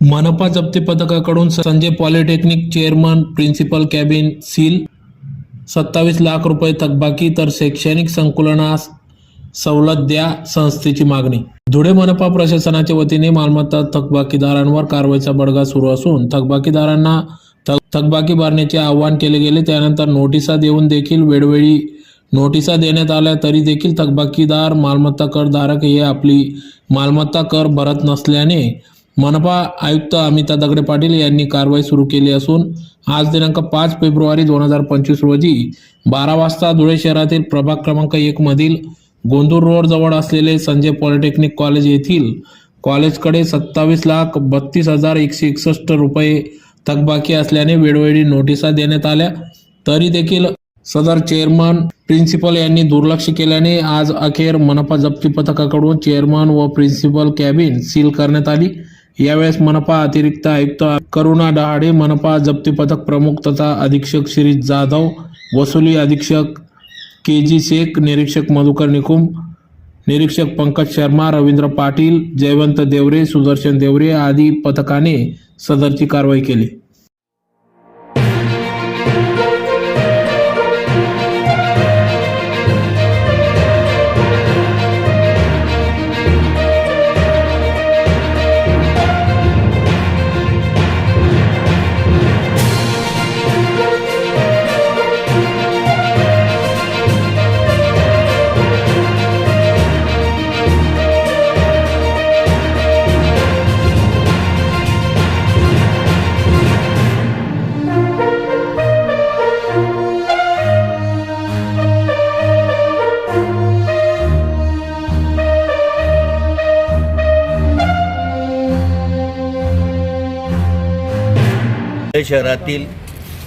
मनपा जप्ती पथकाकडून Sanjay polytechnic chairman principal cabin seal सत्तावीस लाख रुपये थकबाकी तर शैक्षणिक संकुलनास सवलत द्या संस्थेची मागणी. धुळे मनपा प्रशासनाच्या वतीने मालमत्ता थकबाकीदारांवर कारवाईचा बडगा सुरू असून थकबाकीदारांना थकबाकी भरण्याचे आवाहन केले गेले. त्यानंतर नोटिसा देऊन देखील वेळोवेळी नोटिसा देण्यात आल्या तरी देखील थकबाकीदार मालमत्ता करधारक हे आपली मालमत्ता कर भरत नसल्याने मनपा आयुक्त अमिता दगडे पाटील यांनी कारवाई सुरू केली असून आज दिनांक पाच फेब्रुवारी दोन हजार पंचवीस रोजी बारा वाजता धुळे शहरातील प्रभाग क्रमांक एक मधील गोंदूर रोड जवळ असलेले संजय पॉलिटेक्निक कॉलेज येथील कॉलेजकडे सत्तावीस लाख बत्तीस हजार एकशे एकसष्ट रुपये थकबाकी असल्याने वेळोवेळी नोटिसा देण्यात आल्या. तरी देखील सदर चेअरमन प्रिन्सिपल यांनी दुर्लक्ष केल्याने आज अखेर मनपा जप्ती पथकाकडून चेअरमन व प्रिन्सिपल कॅबिन सील करण्यात आली. यावेळेस मनपा अतिरिक्त आयुक्त करुणा डहाडे मनपा जप्ती पथक प्रमुख तथा अधीक्षक श्री जाधव वसुली अधीक्षक के जी शेख निरीक्षक मधुकर निकुम निरीक्षक पंकज शर्मा रवींद्र पाटील जयवंत देवरे सुदर्शन देवरे आदी पथकाने सदरची कारवाई केली. शहरातील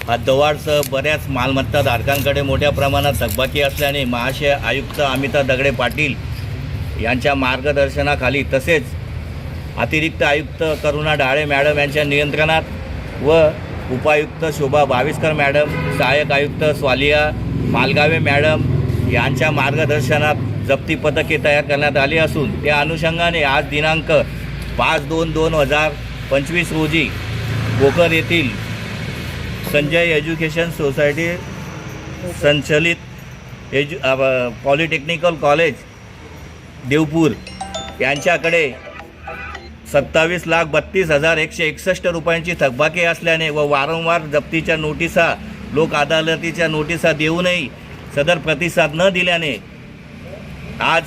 हद्दवाढसह बऱ्याच मालमत्ता धारकांकडे मोठ्या प्रमाणात थकबाकी असल्याने महाशय आयुक्त अमिता दगडे पाटील यांच्या मार्गदर्शनाखाली तसेच अतिरिक्त आयुक्त करुणा डाळे मॅडम यांच्या नियंत्रणात व उपायुक्त शोभा बाविस्कर मॅडम सहाय्यक आयुक्त स्वालिया मालगावे मॅडम यांच्या मार्गदर्शनात जप्ती पथके तयार करण्यात आली असून त्या अनुषंगाने आज दिनांक पाच दोन दोन हजार पंचवीस रोजी कोकण येथील संजय एज्युकेशन सोसायटी संचलित एज्यु पॉलिटेक्निकल कॉलेज देवपूर. यांच्याकडे सत्तावीस लाख बत्तीस हजार एकशे एकसष्ट रुपयांची थकबाकी असल्याने व वारंवार जप्तीच्या नोटिसा लोक अदालतीच्या नोटिसा देऊनही सदर प्रतिसाद न दिल्याने आज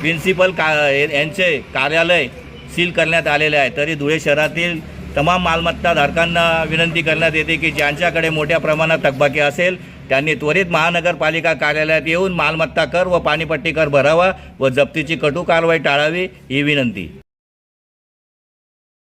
प्रिन्सिपल का यांचे कार्यालय सील करण्यात आलेले आहे. तरी धुळे शहरातील तमाम मालमत्ता धारकांना विनंती करण्यात येते की ज्यांच्याकडे मोठ्या प्रमाणात थकबाकी असेल त्यांनी त्वरित महानगरपालिका कार्यालयात येऊन मालमत्ता कर व पाणीपट्टी कर भरावा व जप्तीची कटू कारवाई टाळावी ही विनंती.